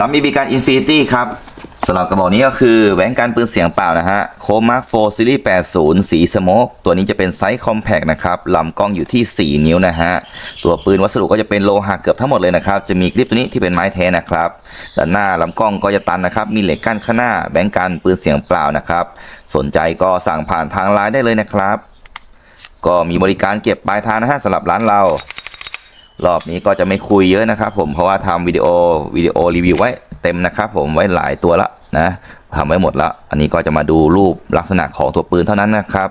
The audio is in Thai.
รับมีบีการอินฟินิตี้ครับสำหรับกระบอกนี้ก็คือแหวนกันปืนเสียงเปล่านะฮะโคมาร์คโฟซีรีส์80 สีสโมกตัวนี้จะเป็นไซส์คอมแพกนะครับลำกล้องอยู่ที่ 4 นิ้วนะฮะ ตัวปืนวัสดุก็จะเป็นโลหะเกือบทั้งหมดเลยนะครับ จะมีกริปตัวนี้ที่เป็นไม้แท้นะครับ ด้านหน้าลำกล้องก็จะตันนะครับ มีเหล็กกั้นข้างหน้าแบงกันปืนเสียงเปล่านะครับ สนใจก็สั่งผ่านทางไลน์ได้เลยนะครับ ก็มีบริการเก็บปลายทางนะฮะสำหรับร้านเรา รอบนี้ก็จะไม่คุยเยอะนะครับผมเพราะว่าทำวิดีโอวิดีโอรีวิวไว้เต็มนะครับผมไว้หลายตัวละนะทำไว้หมดละอันนี้ก็จะมาดูรูปลักษณะของตัวปืนเท่านั้นนะครับ